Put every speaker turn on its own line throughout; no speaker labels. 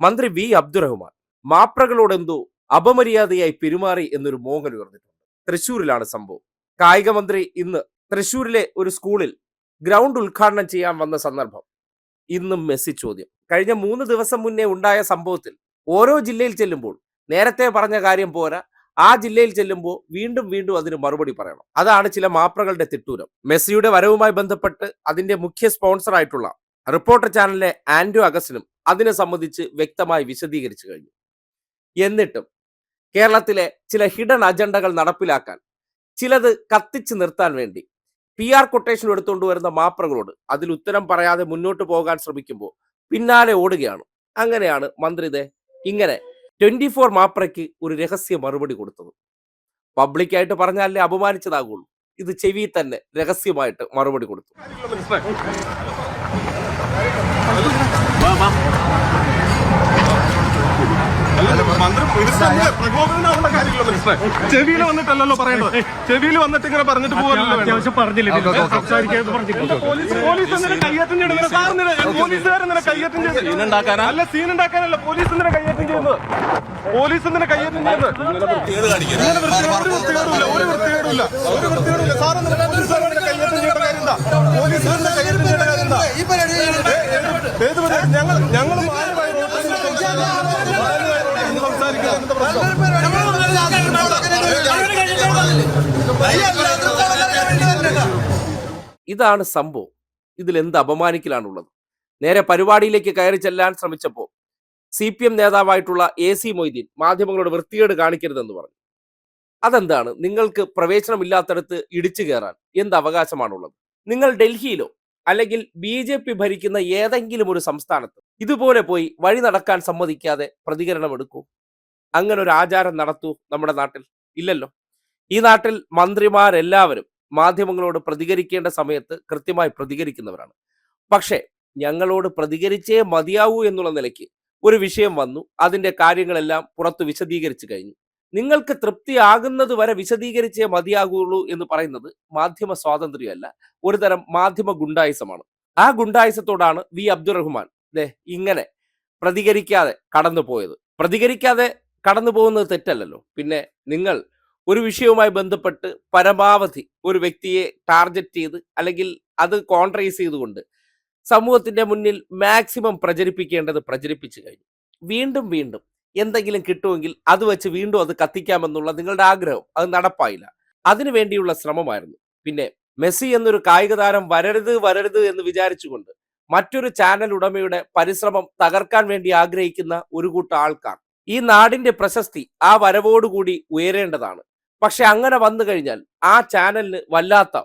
മന്ത്രി വി. അബ്ദുറഹ്മാൻ മാപ്രകളോട് എന്തോ അപമര്യാദയായി പെരുമാറി എന്നൊരു മോഹൻ ഉയർന്നിട്ടുണ്ട്. തൃശൂരിലാണ് സംഭവം. കായിക മന്ത്രി ഇന്ന് തൃശൂരിലെ ഒരു സ്കൂളിൽ ഗ്രൗണ്ട് ഉദ്ഘാടനം ചെയ്യാൻ വന്ന സന്ദർഭം. ഇന്നും മെസ്സി ചോദ്യം. കഴിഞ്ഞ മൂന്ന് ദിവസം മുന്നേ ഉണ്ടായ സംഭവത്തിൽ ഓരോ ജില്ലയിൽ ചെല്ലുമ്പോൾ നേരത്തെ പറഞ്ഞ കാര്യം പോരാ. ആ ജില്ലയിൽ ചെല്ലുമ്പോൾ വീണ്ടും വീണ്ടും അതിന് മറുപടി പറയണം. അതാണ് ചില മാപ്രകളുടെ തിട്ടൂരം. മെസ്സിയുടെ വരവുമായി ബന്ധപ്പെട്ട് അതിന്റെ മുഖ്യ സ്പോൺസർ ആയിട്ടുള്ള റിപ്പോർട്ടർ ചാനലിലെ ആൻഡ്രു അഗസ്റ്റിനും അതിനെ സംബന്ധിച്ച് വ്യക്തമായി വിശദീകരിച്ചു കഴിഞ്ഞു. എന്നിട്ടും കേരളത്തിലെ ചില ഹിഡൻ അജണ്ടകൾ നടപ്പിലാക്കാൻ ചിലത് കത്തിച്ചു നിർത്താൻ വേണ്ടി പി ആർ കൊട്ടേഷൻ എടുത്തുകൊണ്ട് വരുന്ന മാപ്രകളോട് അതിൽ ഉത്തരം പറയാതെ മുന്നോട്ട് പോകാൻ ശ്രമിക്കുമ്പോൾ പിന്നാലെ ഓടുകയാണ്. അങ്ങനെയാണ് മന്ത്രി ദേ ഇങ്ങനെ ട്വന്റി ഫോർ മാപ്രയ്ക്ക് ഒരു രഹസ്യ മറുപടി കൊടുത്തത്. പബ്ലിക്കായിട്ട് പറഞ്ഞാലേ അപമാനിച്ചതാകുള്ളൂ. ഇത് ചെവി തന്നെ രഹസ്യമായിട്ട് മറുപടി കൊടുത്തു.
ചെവിയിൽ വന്നിട്ടല്ലല്ലോ പറയേണ്ടത്. ചെവിയിൽ വന്നിട്ട് ഇങ്ങനെ പറഞ്ഞിട്ട് പോകല്ലോ
അത്യാവശ്യം പറഞ്ഞില്ലേ?
പോലീസ് എന്തിനാ കയ്യേറ്റം ചെയ്യുന്നത്? എന്തിനാ പോലീസുകാർ എന്തിനാ കയ്യേറ്റം ചെയ്യുന്നത്? അല്ല സീൻ ഉണ്ടാക്കാനല്ല പോലീസ് എന്തിനാ കയ്യേറ്റം ചെയ്യുന്നത്? പോലീസ് എന്തിനാ കയ്യേറ്റം ചെയ്യുന്നത്? ഇങ്ങനെ വൃത്തികേട് ഒരു വൃത്തികേടുമില്ല ഒരു സാർ എന്തിനാ പോലീസുകാരുടെ കയ്യേറ്റം ചെയ്യേണ്ട കാര്യം എന്താ? പോലീസുകാരുടെ ഏത് ഞങ്ങൾ ഞങ്ങൾ
ഇതാണ് സംഭവം. ഇതിൽ എന്ത് അപമാനിക്കലാണുള്ളത്? നേരെ പരിപാടിയിലേക്ക് കയറി ചെല്ലാൻ ശ്രമിച്ചപ്പോൾ സി പി എം നേതാവായിട്ടുള്ള എ സി മൊയ്തീൻ മാധ്യമങ്ങളോട് വൃത്തികേട് കാണിക്കരുതെന്ന് പറഞ്ഞു. അതെന്താണ്? നിങ്ങൾക്ക് പ്രവേശനമില്ലാത്തടത്ത് ഇടിച്ചു കയറാൻ എന്ത് അവകാശമാണുള്ളത്? നിങ്ങൾ ഡൽഹിയിലോ അല്ലെങ്കിൽ ബി ജെ പി ഭരിക്കുന്ന ഏതെങ്കിലും ഒരു സംസ്ഥാനത്ത് ഇതുപോലെ പോയി വഴി നടക്കാൻ സമ്മതിക്കാതെ പ്രതികരണം എടുക്കൂ അങ്ങനെ ഒരു ആചാരം നടത്തൂ നമ്മുടെ നാട്ടിൽ. ഇല്ലല്ലോ. ഈ നാട്ടിൽ മന്ത്രിമാരെല്ലാവരും മാധ്യമങ്ങളോട് പ്രതികരിക്കേണ്ട സമയത്ത് കൃത്യമായി പ്രതികരിക്കുന്നവരാണ്. പക്ഷേ ഞങ്ങളോട് പ്രതികരിച്ചേ മതിയാവൂ എന്നുള്ള നിലയ്ക്ക് ഒരു വിഷയം വന്നു. അതിന്റെ കാര്യങ്ങളെല്ലാം പുറത്ത് വിശദീകരിച്ചു കഴിഞ്ഞു. നിങ്ങൾക്ക് തൃപ്തിയാകുന്നത് വരെ വിശദീകരിച്ചേ മതിയാകുള്ളൂ എന്ന് പറയുന്നത് മാധ്യമ സ്വാതന്ത്ര്യമല്ല. ഒരു തരം മാധ്യമ ഗുണ്ടായുസമാണ്. ആ ഗുണ്ടായുസത്തോടാണ് വി. അബ്ദുറഹ്മാൻ ദേ ഇങ്ങനെ പ്രതികരിക്കാതെ കടന്നു പോയത് പ്രതികരിക്കാതെ കടന്നു പോകുന്നത് തെറ്റല്ലല്ലോ. പിന്നെ നിങ്ങൾ ഒരു വിഷയവുമായി ബന്ധപ്പെട്ട് പരമാവധി ഒരു വ്യക്തിയെ ടാർഗറ്റ് ചെയ്ത് അല്ലെങ്കിൽ അത് കോൺട്രൈസ് ചെയ്തുകൊണ്ട് സമൂഹത്തിന്റെ മുന്നിൽ മാക്സിമം പ്രചരിപ്പിക്കേണ്ടത് പ്രചരിപ്പിച്ചു കഴിഞ്ഞു. വീണ്ടും വീണ്ടും എന്തെങ്കിലും കിട്ടുമെങ്കിൽ അത് വെച്ച് വീണ്ടും അത് കത്തിക്കാമെന്നുള്ള നിങ്ങളുടെ ആഗ്രഹം. അത് നടപ്പായില്ല. അതിനു വേണ്ടിയുള്ള ശ്രമമായിരുന്നു. പിന്നെ മെസ്സി എന്നൊരു കായിക താരം വരരുത് വരരുത് എന്ന് വിചാരിച്ചുകൊണ്ട് മറ്റൊരു ചാനൽ ഉടമയുടെ പരിശ്രമം തകർക്കാൻ വേണ്ടി ആഗ്രഹിക്കുന്ന ഒരു കൂട്ടം ആൾക്കാർ ഈ നാടിന്റെ പ്രശസ്തി ആ വരവോടുകൂടി ഉയരേണ്ടതാണ്. പക്ഷെ അങ്ങനെ വന്നു കഴിഞ്ഞാൽ ആ ചാനലിന് വല്ലാത്ത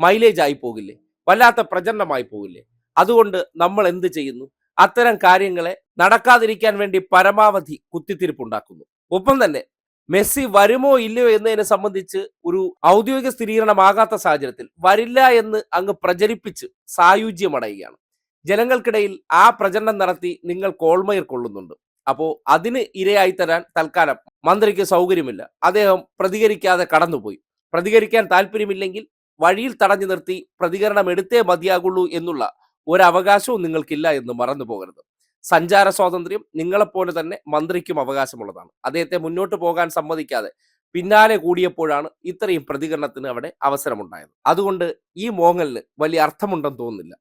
മൈലേജ് ആയി പോകില്ലേ? വല്ലാത്ത പ്രചരണമായി പോകില്ലേ? അതുകൊണ്ട് നമ്മൾ എന്ത് ചെയ്യുന്നു? അത്തരം കാര്യങ്ങളെ നടക്കാതിരിക്കാൻ വേണ്ടി പരമാവധി കുത്തിത്തിരിപ്പുണ്ടാക്കുന്നു ഒപ്പം തന്നെ മെസ്സി വരുമോ ഇല്ലയോ എന്നതിനെ സംബന്ധിച്ച് ഒരു ഔദ്യോഗിക സ്ഥിരീകരണമാകാത്ത സാഹചര്യത്തിൽ വരില്ല എന്ന് അങ്ങ് പ്രചരിപ്പിച്ച് സായുജ്യമടയുകയാണ്. ജനങ്ങൾക്കിടയിൽ ആ പ്രചരണം നടത്തി നിങ്ങൾ കോൾമയർ കൊള്ളുന്നുണ്ട്. അപ്പോ അതിന് ഇരയായി തരാൻ തൽക്കാലം മന്ത്രിക്ക് സൗകര്യമില്ല. അദ്ദേഹം പ്രതികരിക്കാതെ കടന്നുപോയി. പ്രതികരിക്കാൻ താല്പര്യമില്ലെങ്കിൽ വഴിയിൽ തടഞ്ഞു നിർത്തി പ്രതികരണം എടുത്തേ മതിയാകുള്ളൂ എന്നുള്ള ഒരവകാശവും നിങ്ങൾക്കില്ല എന്ന് മറന്നു പോകരുത് സഞ്ചാര സ്വാതന്ത്ര്യം നിങ്ങളെപ്പോലെ തന്നെ മന്ത്രിക്കും അവകാശമുള്ളതാണ്. അദ്ദേഹത്തെ മുന്നോട്ട് പോകാൻ സമ്മതിക്കാതെ പിന്നാലെ കൂടിയപ്പോഴാണ് ഇത്രയും പ്രതികരണത്തിന് അവിടെ അവസരമുണ്ടായത്. അതുകൊണ്ട് ഈ മോങ്ങലിന് വലിയ അർത്ഥമുണ്ടെന്ന് തോന്നുന്നില്ല.